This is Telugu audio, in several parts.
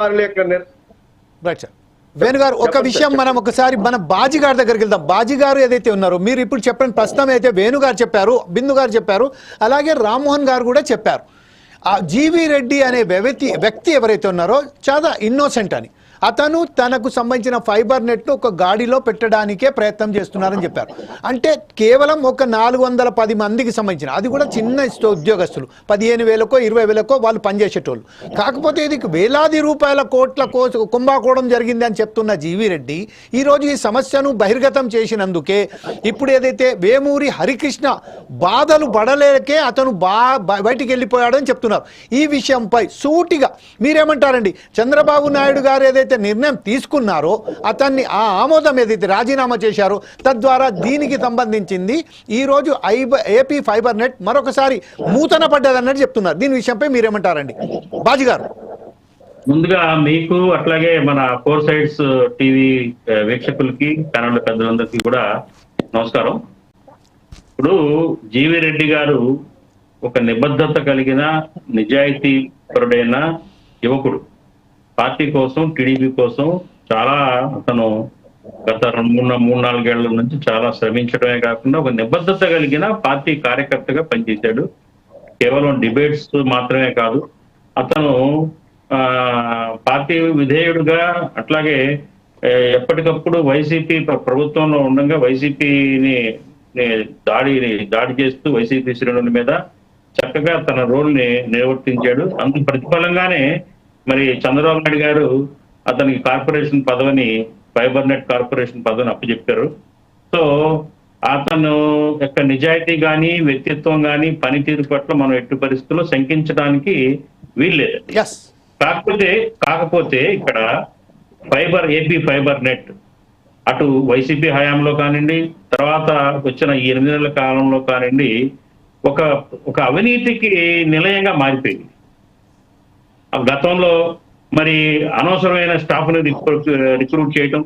వారి యొక్క నిర్- రైట్ సార్ వేణు గారు ఒక విషయం మనం ఒకసారి మన బాజీ గారి దగ్గరికి వెళ్దాం. బాజీ గారు ఏదైతే ఉన్నారో మీరు ఇప్పుడు చెప్పిన ప్రశ్న అయితే వేణు గారు చెప్పారు బిందు గారు చెప్పారు అలాగే రామ్మోహన్ గారు కూడా చెప్పారు. ఆ జీవి రెడ్డి అనే వ్యక్తి వ్యక్తి ఎవరైతే ఉన్నారో చాలా ఇన్నోసెంట్ అని. అతను తనకు సంబంధించిన ఫైబర్ నెట్ను ఒక గాడిలో పెట్టడానికే ప్రయత్నం చేస్తున్నారని చెప్పారు. అంటే కేవలం ఒక నాలుగు వందల పది మందికి సంబంధించిన అది కూడా చిన్న ఉద్యోగస్తులు పదిహేను వేలకో ఇరవై వేలకో వాళ్ళు పనిచేసేటోళ్ళు. కాకపోతే ఇది వేలాది రూపాయల కోట్ల కోసం కుంభకోణం జరిగింది అని చెప్తున్న జీవి రెడ్డి ఈరోజు ఈ సమస్యను బహిర్గతం చేసినందుకే ఇప్పుడు ఏదైతే వేమూరి హరికృష్ణ బాధలు పడలేకే అతను బా బ- బయటికి వెళ్ళిపోయాడని చెప్తున్నారు. ఈ విషయంపై సూటిగా మీరేమంటారండి? చంద్రబాబు నాయుడు గారు ఏదైతే నిర్ణయం తీసుకున్నారో అతన్ని ఆ ఆమోదం ఏదైతే రాజీనామా చేశారో తద్వారా దీనికి సంబంధించింది ఈరోజు ఐబ ఏపీ ఫైబర్ నెట్ మరొకసారి మూతన పడ్డదన్నట్టు చెప్తున్నారు. దీని విషయంపై మీరేమంటారండి? బాజీ గారు. ముందుగా మీకు అట్లాగే మన ఫోర్ సైడ్స్ టీవీ వీక్షకులకి ఛానల్ పెద్దలందరికీ కూడా నమస్కారం. ఇప్పుడు జీవి రెడ్డి గారు ఒక నిబద్ధత కలిగిన నిజాయితీ పరుడైన యువకుడు. పార్టీ కోసం టీడీపీ కోసం చాలా అతను గత రెండు మూడు మూడు నాలుగేళ్ళ నుంచి చాలా శ్రమించడమే కాకుండా ఒక నిబద్ధత కలిగిన పార్టీ కార్యకర్తగా పనిచేశాడు. కేవలం డిబేట్స్ మాత్రమే కాదు అతను ఆ పార్టీ విధేయుడుగా అట్లాగే ఎప్పటికప్పుడు వైసీపీ ప్రభుత్వంలో ఉండగా వైసీపీని దాడిని దాడి చేస్తూ వైసీపీ శ్రేణుల మీద చక్కగా తన రోల్ని నిర్వర్తించాడు. అందుకు ప్రతిఫలంగానే మరి చంద్రబాబు నాయుడు గారు అతనికి కార్పొరేషన్ పదవిని ఫైబర్ నెట్ కార్పొరేషన్ పదవిని అప్పచెప్పారు. సో అతను యొక్క నిజాయితీ గాని వ్యక్తిత్వం గాని పనితీరు పట్ల మనం ఎట్టి పరిస్థితుల్లో శంకించడానికి వీల్లేదు. కాకపోతే కాకపోతే ఇక్కడ ఫైబర్ ఏపీ ఫైబర్ నెట్ అటు వైసీపీ హయాంలో కానివ్వండి తర్వాత వచ్చిన ఎనిమిది నెలల కాలంలో కానివ్వండి ఒక ఒక అవినీతికి నిలయంగా మారిపోయింది. గతంలో మరి అనవసరమైన స్టాఫ్ని రిక్రూట్ చేయటం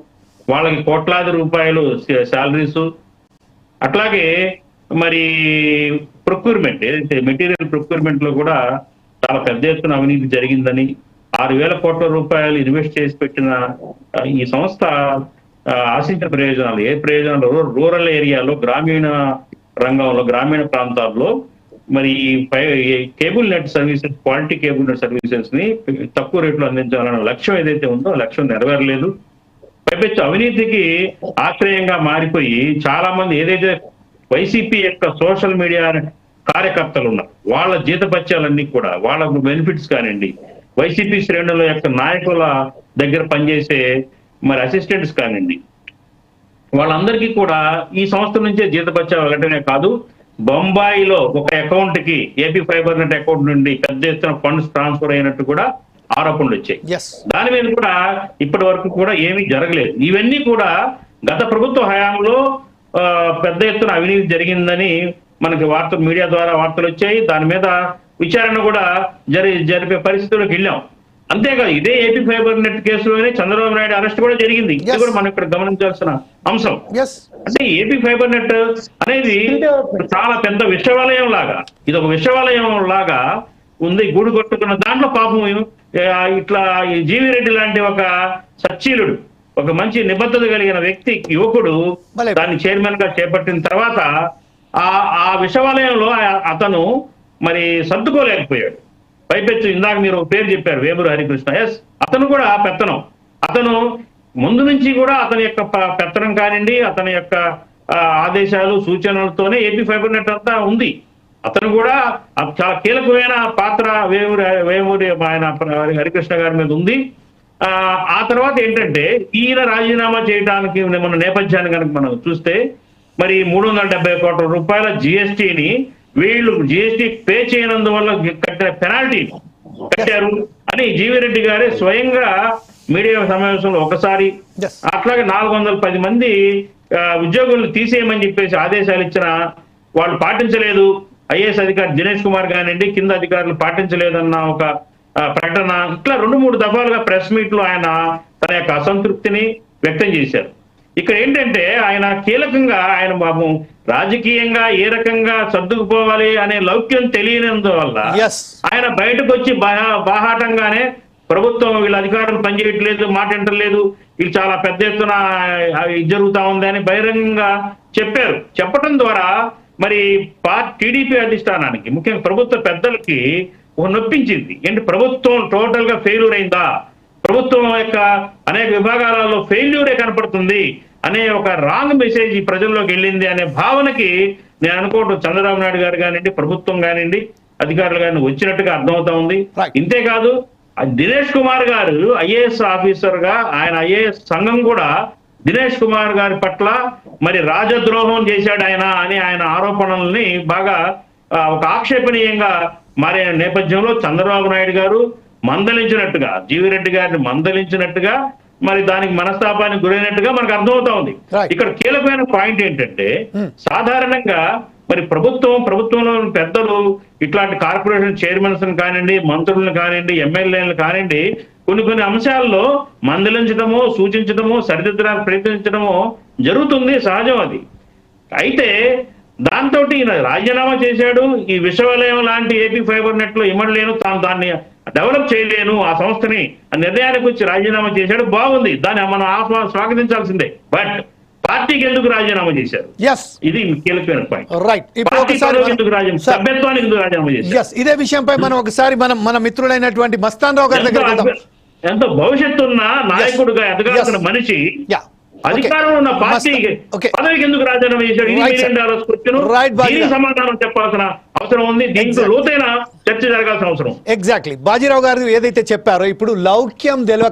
వాళ్ళకి కోట్లాది రూపాయలు శాలరీస్ అట్లాగే మరి ప్రొక్యూర్మెంట్ ఏదైతే మెటీరియల్ ప్రొక్యూర్మెంట్లో కూడా చాలా పెద్ద ఎత్తున అవినీతి జరిగిందని ఆరు వేల కోట్ల రూపాయలు ఇన్వెస్ట్ చేసి పెట్టిన ఈ సంస్థ ఆశించిన ప్రయోజనాలు ఏ ప్రయోజనాలు? రూరల్ ఏరియాలో గ్రామీణ రంగంలో గ్రామీణ ప్రాంతాల్లో మరి ఈ పై- ఈ cable net services quality cable net సర్వీసెస్ని తక్కువ రేట్లో అందించాలన్న లక్ష్యం ఏదైతే ఉందో ఆ లక్ష్యం నెరవేరలేదు. పైపెచ్చు అవినీతికి ఆశ్రయంగా మారిపోయి చాలా మంది ఏదైతే వైసీపీ యొక్క సోషల్ మీడియా కార్యకర్తలు ఉన్నారు వాళ్ళ జీతపత్యాలన్నీ కూడా వాళ్ళ బెనిఫిట్స్ కానివ్వండి వైసీపీ శ్రేణుల యొక్క నాయకుల దగ్గర పనిచేసే మరి అసిస్టెంట్స్ కానివ్వండి వాళ్ళందరికీ కూడా ఈ సంస్థ నుంచే జీతపత్యాలు వెళ్ళటమే కాదు బొంబాయిలో ఒక అకౌంట్కి ఏపీ ఫైబర్ నెట్ అకౌంట్ నుండి పెద్ద ఎత్తున ఫండ్స్ ట్రాన్స్ఫర్ అయినట్టు కూడా ఆరోపణలు వచ్చాయి. దాని మీద కూడా ఇప్పటి వరకు కూడా ఏమీ జరగలేదు. ఇవన్నీ కూడా గత ప్రభుత్వ హయాంలో పెద్ద ఎత్తున అవినీతి జరిగిందని మనకి వార్త మీడియా ద్వారా వార్తలు వచ్చాయి. దాని మీద విచారణ కూడా జరి జరిపే పరిస్థితులకు వెళ్ళాం. అంతేకాదు ఇదే ఏపీ ఫైబర్ నెట్ కేసులోనే చంద్రబాబు నాయుడు అరెస్ట్ కూడా జరిగింది ఇది. కూడా మనం ఇక్కడ గమనించాల్సిన అంశం అంటే ఏపీ ఫైబర్ నెట్ అనేది చాలా పెద్ద విషవాలయం లాగా ఇది ఒక విషవాలయం లాగా ఉంది గూడు కొట్టుకున్న దాంట్లో పాపం ఇట్లా ఈ జీవి రెడ్డి లాంటి ఒక సచ్చీలుడు ఒక మంచి నిబద్ధత కలిగిన వ్యక్తి యువకుడు. దాన్ని చైర్మన్గా చేపట్టిన తర్వాత ఆ ఆ విషవాలయంలో ఆ- అతను మరి సర్దుకోలేకపోయాడు పైపెచ్చు ఇందాక మీరు ఒక పేరు చెప్పారు వేమూరు హరికృష్ణ. ఎస్ అతను కూడా పెత్తనం. అతను ముందు నుంచి కూడా అతని యొక్క ప- పెత్తనం కానివ్వండి అతని యొక్క ఆదేశాలు సూచనలతోనే ఏపీ ఫైబర్ నెట్ అంతా ఉంది. అతను కూడా చాలా కీలకమైన పాత్ర వేమూరి వేమూరి ఆయన హరికృష్ణ గారి మీద ఉంది. ఆ ఆ తర్వాత ఏంటంటే ఈయన రాజీనామా చేయడానికి మన నేపథ్యాన్ని కనుక మనం చూస్తే మరి మూడు వందల డెబ్బై కోట్ల రూపాయల జిఎస్టిని వీళ్ళు జిఎస్టి పే చేయనందువల్ల కట్టిన పెనాల్టీ కట్టారు అని జీవిరెడ్డి గారే స్వయంగా మీడియా సమావేశంలో ఒకసారి. అట్లాగే నాలుగు వందల పది మంది ఉద్యోగులను తీసేయమని చెప్పేసి ఆదేశాలు ఇచ్చిన వాళ్ళు పాటించలేదు. ఐఏఎస్ అధికారి దినేష్ కుమార్ కానివ్వండి కింద అధికారులు పాటించలేదన్న ఒక ప్రకటన. ఇట్లా రెండు మూడు దఫాలుగా ప్రెస్ మీట్లో ఆయన తన యొక్క అసంతృప్తిని వ్యక్తం చేశారు. ఇక్కడ ఏంటంటే ఆయన కీలకంగా ఆయన బాబు రాజకీయంగా ఏ రకంగా సర్దుకుపోవాలి అనే లౌక్యం తెలియనందువల్ల. ఆయన బయటకు వచ్చి బాహా- బాహాటంగానే ప్రభుత్వం వీళ్ళ అధికారులు పనిచేయట్లేదు మాట వింటలేదు వీళ్ళు చాలా పెద్ద ఎత్తున ఇది జరుగుతా ఉంది అని బహిరంగంగా చెప్పారు. చెప్పడం ద్వారా మరి టీడీపీ అధిష్టానానికి ముఖ్యంగా ప్రభుత్వ పెద్దలకి ఒక నొప్పించింది. ఏంటి ప్రభుత్వం టోటల్గా ఫెయిల్యూర్ అయిందా? ప్రభుత్వం యొక్క అనేక విభాగాలలో ఫెయిల్యూరే కనపడుతుంది అనే ఒక రాంగ్ మెసేజ్ ఈ ప్రజల్లోకి వెళ్ళింది అనే భావనకి నేను అనుకోవటం చంద్రబాబు నాయుడు గారు కానివ్వండి ప్రభుత్వం కానివ్వండి అధికారులు కానీ వచ్చినట్టుగా అర్థమవుతా ఉంది. ఇంతేకాదు దినేష్ కుమార్ గారు ఐఏఎస్ ఆఫీసర్గా ఆయన ఐఏఎస్ సంఘం కూడా దినేష్ కుమార్ గారి పట్ల మరి రాజద్రోహం చేశాడు ఆయన అని ఆయన ఆరోపణల్ని బాగా ఒక ఆక్షేపణీయంగా మారిన నేపథ్యంలో చంద్రబాబు నాయుడు గారు మందలించినట్టుగా జీవిరెడ్డి గారిని మందలించినట్టుగా మరి దానికి మనస్తాపానికి గురైనట్టుగా మనకు అర్థమవుతా ఉంది. ఇక్కడ కీలకమైన పాయింట్ ఏంటంటే Hmm. సాధారణంగా మరి ప్రభుత్వం ప్రభుత్వంలో పెద్దలు ఇట్లాంటి కార్పొరేషన్ చైర్మన్స్ కానివ్వండి మంత్రులను కానివ్వండి ఎమ్మెల్యేలను కానివ్వండి కొన్ని కొన్ని అంశాల్లో మందలించడమో సూచించడమో సరిదిద్దడానికి ప్రయత్నించడమో జరుగుతుంది సహజం అది అయితే దాంతో ఈయన రాజీనామా చేశాడు ఈ విశ్వవిలయం లాంటి ఏపీ ఫైబర్ నెట్లో ఇమ్మడలేను తాను దాన్ని డెవలప్ చేయలేను. ఆ సంస్థని నిర్ణయానికి వచ్చి రాజీనామా చేశాడు. బాగుంది. దాన్ని మనం స్వాగతించాల్సిందే. బట్ పార్టీకి ఎందుకు రాజీనామా చేశారు? ఇది కీలకమైన పాయింట్ పార్టీ ఇదే విషయంపై మనం ఒకసారి మనం మన మిత్రులైనటువంటి మస్తాన్ రావు గారి అభ్య- ఎంతో భవిష్యత్తు ఉన్న నాయకుడుగా ఎదగాల్సిన. మనిషి అధికారంలో ఉన్న పార్టీకి ఓకే పదవికి ఎందుకు రాజీనామా చేశాడు. సమాధానం చెప్పాల్సిన అవసరం ఉంది. దీంట్లో. లోతైన చర్చ జరగాల్సిన అవసరం. ఎగ్జాక్ట్లీ బాజీరావు గారు ఏదైతే చెప్పారో ఇప్పుడు లౌక్యం తెలియ